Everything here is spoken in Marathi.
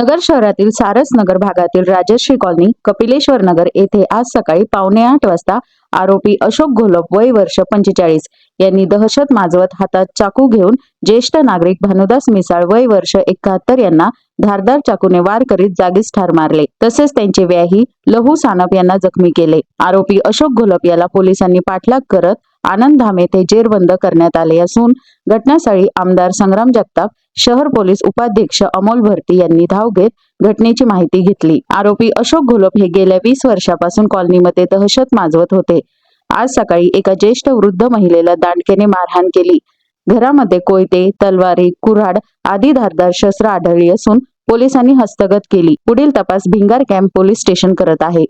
नगर शहरातील सारस नगर भागातील राजश्री कॉलनी कपिलेश्वर नगर येथे आज सकाळी पावणे आठ वाजता आरोपी अशोक घोलप वय वर्ष पंचेचाळीस यांनी दहशत माजवत हातात चाकू घेऊन ज्येष्ठ नागरिक भानुदास मिसाळ वय वर्ष एकाहत्तर यांना धारदार चाकूने वार करीत जागीच ठार मारले. तसेच त्यांचे व्याही लहू सानप यांना जखमी केले. आरोपी अशोक घोलप याला पोलिसांनी पाठलाग करत आनंद धामे येथे जेरबंद करण्यात आले असून घटनास्थळी आमदार संग्राम जगताप शहर पोलीस उपाध्यक्ष अमोल भरती यांनी धाव घेत घटनेची माहिती घेतली. आरोपी अशोक घोलप हे गेल्या वीस वर्षापासून कॉलनीमध्ये दहशत माजवत होते. आज सकाळी एका ज्येष्ठ वृद्ध महिलेला दांडकेने मारहाण केली. घरामध्ये कोयते तलवारी कुऱ्हाड आदी धारदार शस्त्र आढळली असून पोलिसांनी हस्तगत केली. पुढील तपास भिंगार कॅम्प पोलीस स्टेशन करत आहे.